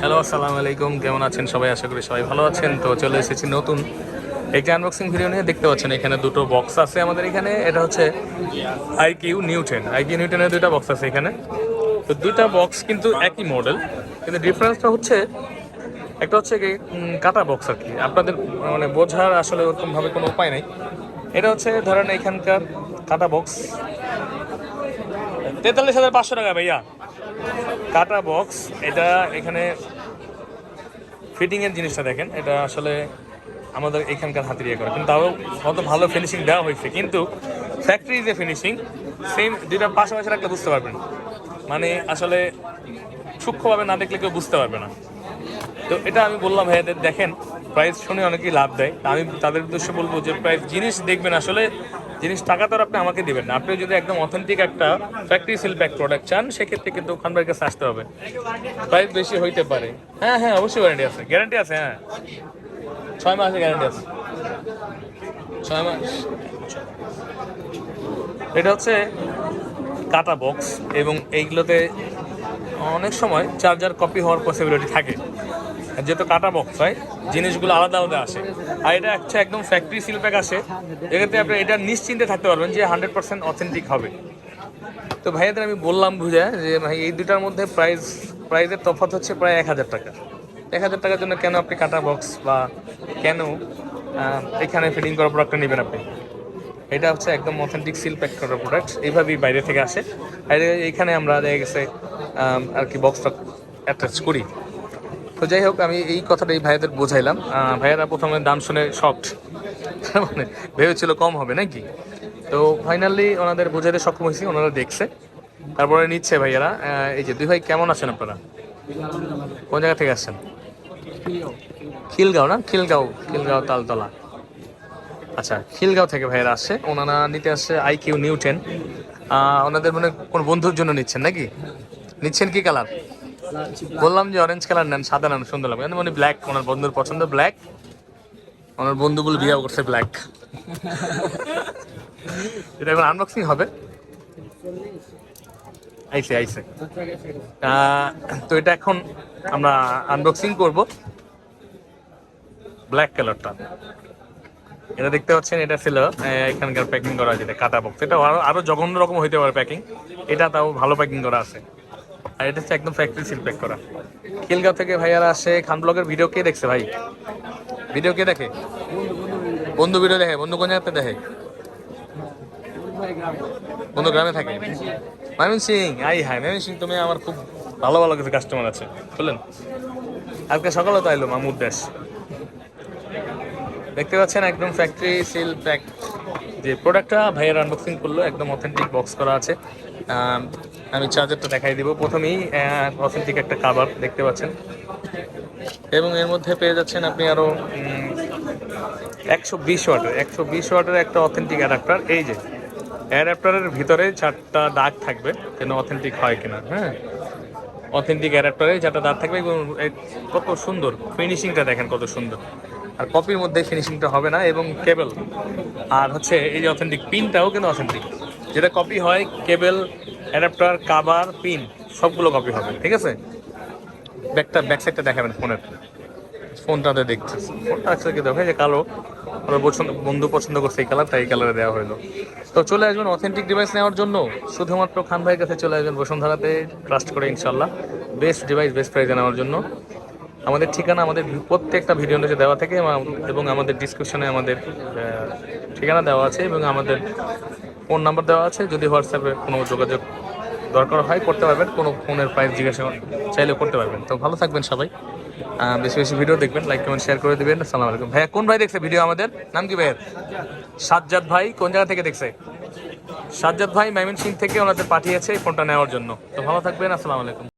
Hello আসসালামু আলাইকুম কেমন আছেন সবাই? আশা করি সবাই ভালো আছেন। তো চলে এসেছি নতুন একটি আনবক্সিং ভিডিও নিয়ে। দেখতে পাচ্ছেন, এখানে দুটো বক্স আছে আমাদের এখানে। এটা হচ্ছে আইকিউ নিউটেন আইকিউ নিউটেনের দুইটা বক্স আছে এখানে। তো দুইটা বক্স কিন্তু একই মডেল কিন্তু ডিফারেন্সটা হচ্ছে, একটা হচ্ছে কাটা বক্স আর কি। আপনাদের মানে বোঝার আসলে ওরকমভাবে কোনো উপায় নেই। এটা হচ্ছে, ধরেন এখানকার কাটা বক্স তেতাল্লিশ হাজার পাঁচশো টাকা ভাইয়া। কাটা বক্স, এটা এখানে ফিটিং এর জিনিসটা দেখেন, এটা আসলে আমাদের এখানকার হাতে ইয়ে করে। কিন্তু তাও কত ভালো ফিনিশিং দেওয়া হয়েছে। কিন্তু ফ্যাক্টরি যে ফিনিশিং সেম দুইটা পাশাপাশি রাখলে বুঝতে পারবেন। মানে আসলে সূক্ষ্মভাবে না দেখলে কেউ বুঝতে পারবে না। তো এটা আমি বললাম, ভাইয়াদের দেখেন প্রাইস শুনে অনেকেই লাভ দেয়। আমি তাদের উদ্দেশ্যে বলব যে প্রাইস জিনিস দেখবেন আসলে জিনিস টাকা তো আপনি আমাকে দিবেন না। আপনি যদি একদম অথেন্টিক একটা ফ্যাক্টরি সিল প্যাক প্রোডাক্ট চান, সেক্ষেত্রে কিন্তু খানবার কাছে আসতে হবে। প্রাইস বেশি হইতে পারে। হ্যাঁ হ্যাঁ অবশ্যই গ্যারান্টি আছে। গ্যারান্টি আছে হ্যাঁ। ছয় মাসের গ্যারান্টি আছে। ছয় মাস। এটা হচ্ছে কাটা বক্স এবং এইগুলোতে অনেক সময় চার্জার কপি হওয়ার পসিবিলিটি থাকে। যেহেতু কাটা বক্স হয় জিনিসগুলো আলাদা আলাদা আসে। আর এটা হচ্ছে একদম ফ্যাক্টরি সিল প্যাক আসে। এক্ষেত্রে আপনি এটা নিশ্চিন্তে থাকতে পারবেন যে হান্ড্রেড পার্সেন্ট অথেন্টিক হবে। তো ভাইয়াদের আমি বললাম বুঝা, যে ভাই, এই দুটার মধ্যে প্রাইস প্রাইসের তফাৎ হচ্ছে প্রায় এক হাজার টাকা। এক হাজার টাকার জন্য কেন আপনি কাটা বক্স বা কেন এখানে ফিটিং করা প্রোডাক্টটা নেবেন আপনি? এটা হচ্ছে একদম অথেন্টিক সিল প্যাক করা প্রোডাক্ট এইভাবেই বাইরে থেকে আসে। আর এইখানে আমরা দেখা গেছে আর কি বক্সটা অ্যাটাচ করি। তো যাই হোক আমি এই কথাটা এই ভাইয়াদের বোঝাইলাম। ভাইয়ারা প্রথমে দাম শুনে শকড মানে ভেবেছিল কম হবে নাকি? তো ফাইনালি ওনাদের বোঝাতে সক্ষম হয়েছি ওনারা দেখছে। তারপরে নিচ্ছে ভাইয়ারা। এই যে দুই ভাই কেমন আছেন আপনারা? কোন জায়গা থেকে আসছেন? খিলগাঁও না? খিলগাঁও খিলগাঁও তালতলা। আচ্ছা খিলগাঁও থেকে ভাইয়েরা আসছে। ওনারা নিতে আসছে আই কিউ নিউ টেন ওনাদের মানে কোন বন্ধুর জন্য নিচ্ছেন নাকি? নিচ্ছেন কি কালার? বললাম যে অরেঞ্জ কালার নেন, সাদা নেন, সুন্দর লাগবে। মানে ব্ল্যাক ওনার বন্ধুর পছন্দ ব্ল্যাক ওনার বন্ধুগুলো বিয়ে করছে ব্ল্যাক এটা এখন আনবক্সিং হবে। আইসে আইসে। তো এটা এখন আমরা আনবক্সিং করব। ব্ল্যাক কালারটা এটা দেখতে পাচ্ছেন, এটা ছিল এখানকার প্যাকিং করা যেটা কাটা বক্স এটা আরও আরও জঘন্য রকম হইতে পারে প্যাকিং এটা তাও ভালো প্যাকিং করা আছে। আর এটা হচ্ছে একদম ফ্যাক্টরি সিল প্যাক করা। খিলগাঁও থেকে ভাইয়ারা আসে, খান ব্লগের ভিডিও কে দেখছে ভাই? ভিডিও কে দেখে? বন্ধু ভিডিও দেখে, বন্ধু কোন জায়গাতে দেখে? বন্ধু গ্রামে থাকে। মামিন সিং আই হাই মামিন সিং তুমি আমার খুব ভালো ভালো কিছু কাস্টমার আছে বুঝলেন আজকে সকালে তো আইলো মামুদ দেশ। দেখতে পাচ্ছেন একদম ফ্যাক্টরি সিল প্যাক যে প্রোডাক্টটা ভাইয়ের আনবক্সিং করল, একদম অথেন্টিক বক্স করা আছে। আম, চার্জারটা দেখাই দিব। প্রথমেই অথেন্টিক একটা কাবার দেখতে পাচ্ছেন। এবং এর মধ্যে পেয়ে যাচ্ছেন আপনি আরও একশো বিশ ওয়াটের একশো বিশ ওয়াটের একটা অথেন্টিক অ্যাডাপ্টার এই যে অ্যাডাপ্টারের ভিতরে চারটা দাগ থাকবে যেন অথেন্টিক হয় কিনা হ্যাঁ? অথেন্টিক অ্যাডাপ্টারে চারটা দাগ থাকবে এবং কত সুন্দর ফিনিশিংটা দেখেন কত সুন্দর। আর কপির মধ্যে ফিনিশিংটা হবে না এবং কেবল আর হচ্ছে এই যে অথেন্টিক পিনটাও কিন্তু অথেন্টিক যেটা কপি হয় কেবল অ্যাডাপ্টার কাবার পিন সবগুলো কপি হবে, ঠিক আছে? ব্যাকটা ব্যাক সাইডটা দেখাবেন ফোনের। ফোনটাতে দেখতেছি ফোনটা আসলে কি দেখো যে কালো। ওরা পছন্দ, বন্ধু পছন্দ করছে এই কালার তাই এই কালারে দেওয়া হলো। তো চলে আসবেন অথেন্টিক ডিভাইস নেওয়ার জন্য। শুধুমাত্র খান ভাইয়ের কাছে চলে আসবেন বসুন্ধরাতে। ট্রাস্ট করে ইনশাল্লাহ বেস্ট ডিভাইস বেস্ট প্রাইজে নেওয়ার জন্য। আমাদের ঠিকানা, আমাদের প্রত্যেকটা ভিডিও নিচে দেওয়া থাকে এবং আমাদের ডিসক্রিপশনে আমাদের ঠিকানা দেওয়া আছে এবং আমাদের ফোন নাম্বার দেওয়া আছে। যদি হোয়াটসঅ্যাপে কোনো যোগাযোগ দরকার হয়, করতে পারবেন। কোনো ফোনের প্রাইস জিজ্ঞাসা চাইলে করতে পারবেন। তো ভালো থাকবেন সবাই। বেশি বেশি ভিডিও দেখবেন লাইক কমেন্ট শেয়ার করে দেবেন। আসসালামু আলাইকুম। ভাইয়া, কোন ভাই দেখছে ভিডিও আমাদের? নাম কি ভাইয়ের? সাজ্জাদ ভাই কোন জায়গা থেকে দেখছে? সাজ্জাদ ভাই, মাইমিন সিং থেকে ওনাদের পাঠিয়েছে এই ফোনটা নেওয়ার জন্য। তো ভালো থাকবেন, আসসালামু আলাইকুম।